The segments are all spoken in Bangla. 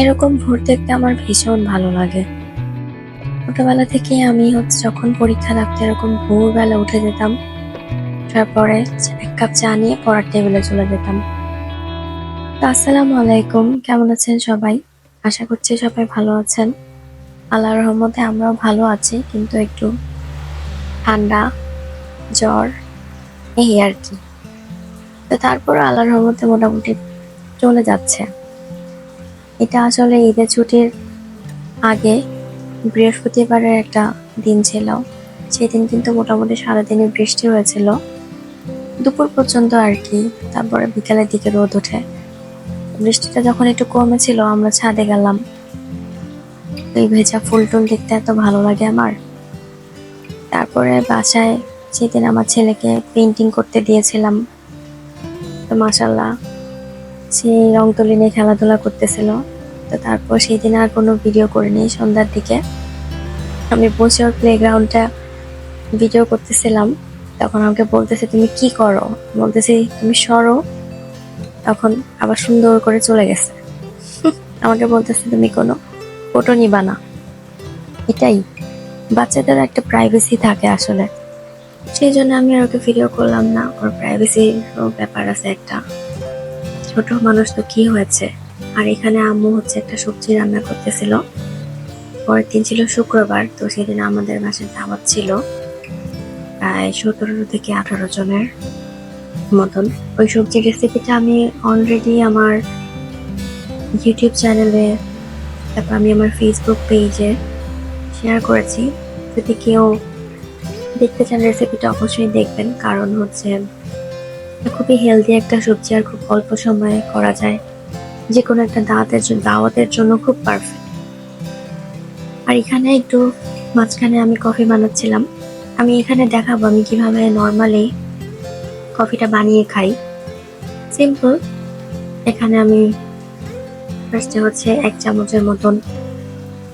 এরকম ভোর দেখতে আমার ভীষণ ভালো লাগে। ছোটবেলা থেকে আমি হচ্ছে যখন পরীক্ষা থাকতো এরকম ভোরবেলা উঠে যেতাম তারপরে এক কাপ চা নিয়ে পড়ার টেবিলে চলে যেতাম। আসসালামু আলাইকুম, কেমন আছেন সবাই? আশা করছি সবাই ভালো আছেন। আল্লাহর রহমতে আমরাও ভালো আছি, কিন্তু একটু ঠান্ডা, জ্বর, এই আর কি। তো তারপর আল্লাহর রহমতে মোটামুটি চলে যাচ্ছে। এটা আসলে ঈদের ছুটির আগে বৃহস্পতিবারের একটা দিন ছিল। সেই দিন কিন্তু মোটামুটি সারাদিনে বৃষ্টি হয়েছিল। দুপুর পর্যন্ত আর কি, তারপরে বিকালের দিকে রোদ ওঠে। বৃষ্টিটা যখন একটু কমেছিল, আমরা ছাদে গেলাম। এই ভেজা ফুল টুল দেখতে এত ভালো লাগে আমার। তারপরে বাসায় সেদিন আমার ছেলেকে পেন্টিং করতে দিয়েছিলাম। তো মাসাল্লাহ সেই রং তুলি নিয়ে খেলাধুলা করতেছিল। তো তারপর সেই দিন আর কোনো ভিডিও করিনি সন্ধ্যার দিকে। আমি বসে ওর প্লেগ্রাউন্ডটা ভিডিও করতেছিলাম। তখন আমাকে বলতেছে, তুমি কি করো? বলতেছি, তুমি সরো। তখন আবার সুন্দর করে চলে গেছে। আমাকে বলতেছে, তুমি কোনো ফটো নিবা না। এটাই। বাচ্চাদের একটা প্রাইভেসি থাকে আসলে। সেই জন্য আমি আর ওকে ভিডিও করলাম না। ওর প্রাইভেসির ব্যাপার আছে একটা। ছোট মানুষ তো কি হয়েছে? আর এখানে আম্মু হচ্ছে একটা সবজি রান্না করতেছিল। পরের দিন ছিল শুক্রবার, তো সেদিন আমাদের বাসায় দাওয়াত ছিল। প্রায় সতেরো থেকে আঠারো জনের মতন। ওই সবজির রেসিপিটা আমি অলরেডি আমার ইউটিউব চ্যানেলে তারপর আমি আমার ফেসবুক পেজে শেয়ার করেছি। যদি কেউ দেখতে চান রেসিপিটা অবশ্যই দেখবেন। কারণ হচ্ছে খুবই হেলদি একটা সবজি আর খুব অল্প সময়ে করা যায়। যে কোনো একটা দাওয়াতের জন্য দাওয়াতের জন্য খুব পারফেক্ট আর এখানে একটু মাঝখানে আমি কফি বানাচ্ছিলাম। আমি এখানে দেখাবো আমি কীভাবে নর্মালি কফিটা বানিয়ে খাই। সিম্পল এখানে আমি ফার্স্টে হচ্ছে এক চামচের মতন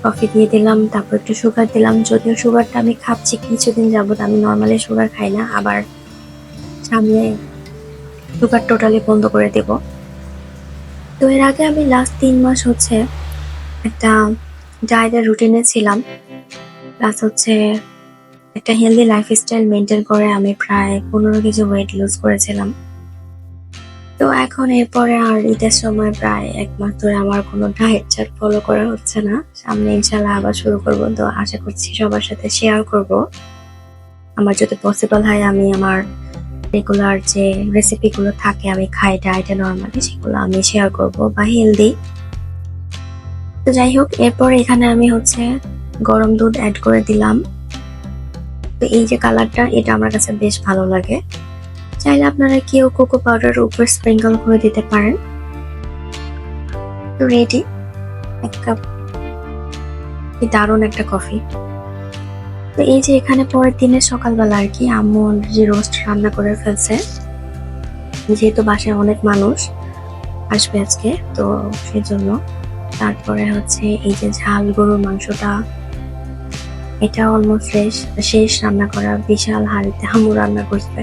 কফি দিয়ে দিলাম, তারপর একটু সুগার দিলাম। যদিও সুগারটা আমি খাচ্ছি, কিছুদিন যাবত আমি নর্মালি সুগার খাই না, আবার সামনে সুগার টোটালি বন্ধ করে দেব। তো এর আগে আমি লাস্ট তিন মাস হচ্ছে একটা ডায়েটের রুটিনে ছিলাম। প্লাস হচ্ছে একটা হেলদি লাইফস্টাইল মেনটেন করে আমি প্রায় পনেরো কেজি ওয়েট লুজ করেছিলাম। তো এখন এরপরে আর ঈদের সময় প্রায় এক মাস ধরে আমার কোনো ডায়েট চার্ট ফলো করা হচ্ছে না। সামনে ইনশাল্লাহ আবার শুরু করব। তো আশা করছি সবার সাথে শেয়ার করব। আমার যদি পসিবল হয় আমি আমার রেগুলার যে রেসিপিগুলো থাকে, আমি খাই ডায়েটে নর্মালি সেগুলো আমি শেয়ার করব বা হেলদি তো যাই হোক, এরপর এখানে আমি হচ্ছে গরম দুধ অ্যাড করে দিলাম। তো এই যে কালারটা এটা আমার কাছে বেশ ভালো লাগে। চাইলে আপনারা কেউ কোকো পাউডার উপর স্প্রিঙ্কল করে দিতে পারেন। রেডি এক কাপ দারুণ একটা কফি তো এই যে এখানে পরের দিনে সকালবেলা আর কি আম্মু অলরেডি রোস্ট রান্না করে ফেলছে। যেহেতু বাসায় অনেক মানুষ আসবে আজকে, তো সেজন্য। তারপরে হচ্ছে এই যে ঝাল গরুর মাংসটা, এটা অলমোস্ট ফ্রেশ শেষ রান্না করা, বিশাল হাড়িতে আম্মু রান্না করছে।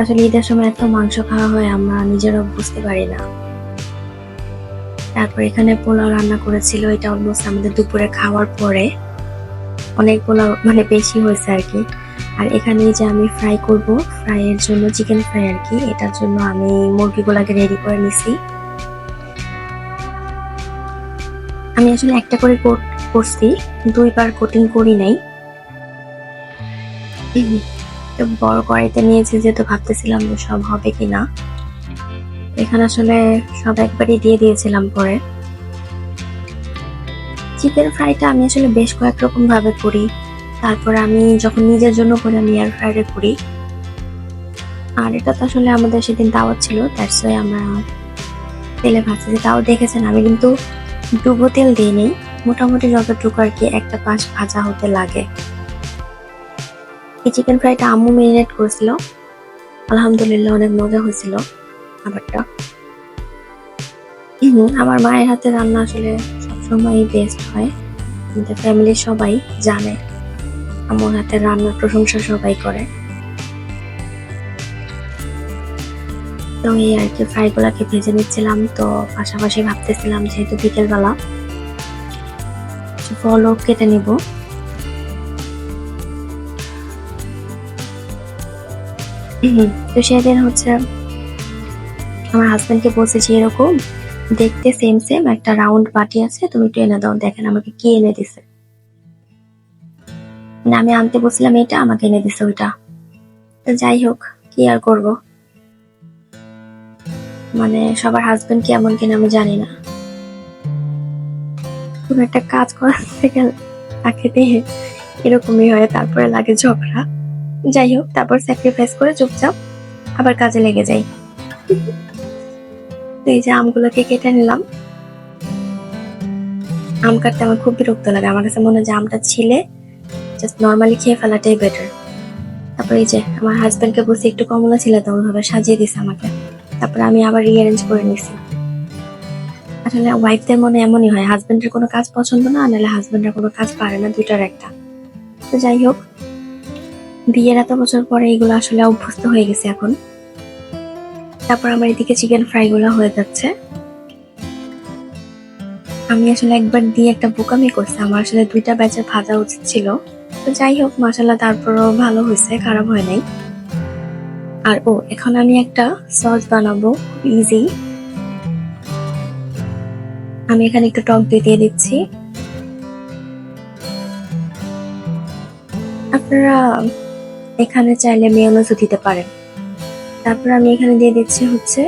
আসলে ঈদের সময় এত মাংস খাওয়া হয়, আমরা নিজেরাও বুঝতে পারি না। তারপর এখানে পোলাও রান্না করেছিল, এটা অলমোস্ট আমাদের দুপুরে খাওয়ার পরে। অনেক পোলাও মানে বেশি হয়েছে আর কি। আর এখানে যে আমি ফ্রাই করব ফ্রাই এর জন্য চিকেন ফ্রাই আর কি, এটার জন্য আমি মুরগিগুলোকে রেডি করে নিছি। আমি আসলে একটা করে কোট করছি, দুইবার কোটিং করি নাই। তো বড় কড়াইতে নিয়েছি যেহেতু ভাবতেছিলাম সব হবে কিনা। এখানে আসলে সব একবারই দিয়ে দিয়েছিলাম পরে। চিকেন ফ্রাইটা আমি আসলে বেশ কয়েক রকম ভাবে করি। তারপর আমি যখন নিজের জন্য করি আমি এয়ার ফ্রাইডে করি। আর এটা তো আসলে আমাদের সেদিন দাওয়াত ছিল দ্যাটস ওয়াই আমরা তেলে ভাজতেছি। তাও দেখেছেন, আমি কিন্তু ডুবো তেল দিইনি। মোটামুটি যতটুকু আর কি একটা পাশ ভাজা হতে লাগে। এই চিকেন ফ্রাইটা আম্মু মেরিনেট করেছিল। আলহামদুলিল্লাহ অনেক মজা হয়েছিল খাবারটা। আমার মায়ের হাতে রান্না আসলে সবসময় বেস্ট হয়। আমাদের ফ্যামিলির সবাই জানে। আমার হাতের রান্নার প্রশংসা সবাই করে। তো এই আর কি ফ্রাইগুলাকে ভেজে নিচ্ছিলাম। তো পাশাপাশি ভাবতেছিলাম যেহেতু বিকেলবেলা ফলও কেটে নিব। তো সেদিন হচ্ছে, আমার হাজবেন্ডকে বলতেছি এরকম দেখতে সেম সেম একটা রাউন্ড বাটি আছে, তুমি একটু এনে দাও, দেখেন আমাকে কি এনে দিছে। মানে আমি আনতে বসলাম এটা, আমাকে এনে দিছে ওইটা। তো যাই হোক, কি আর করব? মানে সবার হাজবেন্ড কি এমন কিনা আমি জানি না। কোনো একটা কাজ করার থেকে তাকে এরকমই হয়, তারপরে লাগে ঝগড়া। যাই হোক, তারপর স্যাক্রিফাইস করে চুপচাপ আবার কাজে লেগে যাই। তো এই যে আমগুলোকে কেটে নিলাম। আম কাটতে আমার খুব বিরক্ত লাগে। আমার কাছে মনে হয় যে আমটা ছিলে জাস্ট নর্মালি খেয়ে ফেলাটাই বেটার তারপর এই যে আমার হাজবেন্ডকে বলছি, একটু কমলা ছিল তো ওইভাবে সাজিয়ে দিছে আমাকে। তারপর আমি আবার রিঅ্যারেঞ্জ করে নিছি। আসলে ওয়াইফদের মনে এমনই হয় হাজবেন্ডের কোনো কাজ পছন্দ না, নাহলে হাজবেন্ডের কোনো কাজ পারে না, দুইটার একটা। তো যাই হোক, বিয়ের এত বছর পরে এগুলো আসলে অভ্যস্ত হয়ে গেছে এখন। তারপর আমার এদিকে চিকেন ফ্রাই গুলো হয়ে যাচ্ছে। আমি আসলে একবার দিয়ে একটা বোকামি করছি। আমার আসলে দুইটা ব্যাচের ভাজা উচিত ছিল। তো যাই হোক মশলা তারপরও ভালো হয়েছে, খারাপ হয় নাই। আর ও, এখন আমি একটা সস বানাবো ইজি আমি এখানে একটু টক দই দিয়ে দিচ্ছি। আপনারা এখানে চাইলে মেয়নেজও দিতে পারেন। তারপর আমি এখানে দিয়ে দিচ্ছি হচ্ছে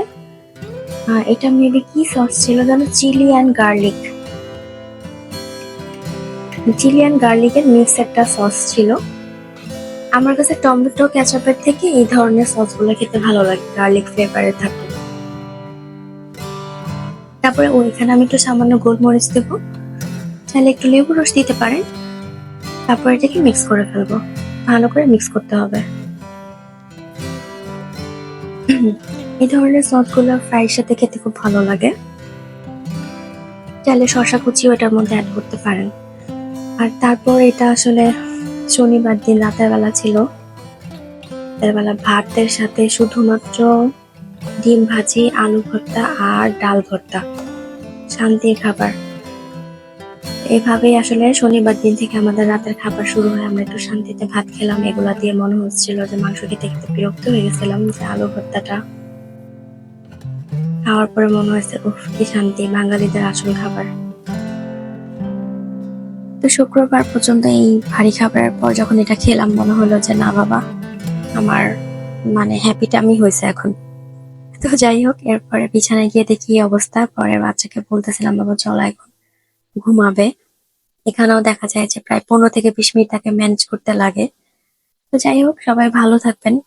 এটা মেবি কি সস ছিল জানো? Chilli and garlic chilli and গার্লিকের mix একটা সস ছিল। আমার কাছে টমেটো ক্যাচাপের থেকে এই ধরনের সসগুলো খেতে ভালো লাগে গার্লিক ফ্লেভারের থাকে। তারপরে ওইখানে আমি একটু সামান্য গোলমরিচ দেবো। চাইলে একটু লেবু রস দিতে পারেন। তারপর এটাকে মিক্স করে ফেলব। ভালো করে মিক্স করতে হবে। এই ধরনের সসগুলো ফ্রাইয়ের সাথে খেতে খুব ভালো লাগে। চাইলে শশা কুচিও এটার মধ্যে অ্যাড করতে পারেন। আর তারপর এটা আসলে শনিবার দিন রাতের বেলা ছিল। বেলা ভাতের সাথে শুধুমাত্র ডিম ভাজি, আলু ভর্তা আর ডাল ভর্তা। শান্তির খাবার। এভাবেই আসলে শনিবার দিন থেকে আমাদের রাতের খাবার শুরু হয়। আমরা একটু শান্তিতে ভাত খেলাম, এগুলা দিয়ে মনে হচ্ছিল যে মাংস খেতে খেতে বিরক্ত হয়ে গেছিলাম, যে আলু ভর্তাটা। খাওয়ার পরে মনে হয়েছে, উফ, কি শান্তি, বাঙালিদের আসল খাবার। তো শুক্রবার পর্যন্ত এই ভারী খাবারের পর যখন এটা খেলাম, মনে হলো যে, না বাবা, আমার মানে হ্যাপিটা আমি হয়েছে এখন। তো যাই হোক, এরপরে বিছানায় গিয়ে দেখি অবস্থা। পরে বাচ্চাকে বলতেছিলাম, বাবা, চলো এখন। ঘুমাবে। এখানেও দেখা যায় যে প্রায় পনেরো থেকে বিশ মিনিট তাকে ম্যানেজ করতে লাগে। তো যাই হোক, সবাই ভালো থাকবেন।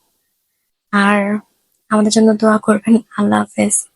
আর আমাদের জন্য দোয়া করবেন। আল্লাহ হাফেজ।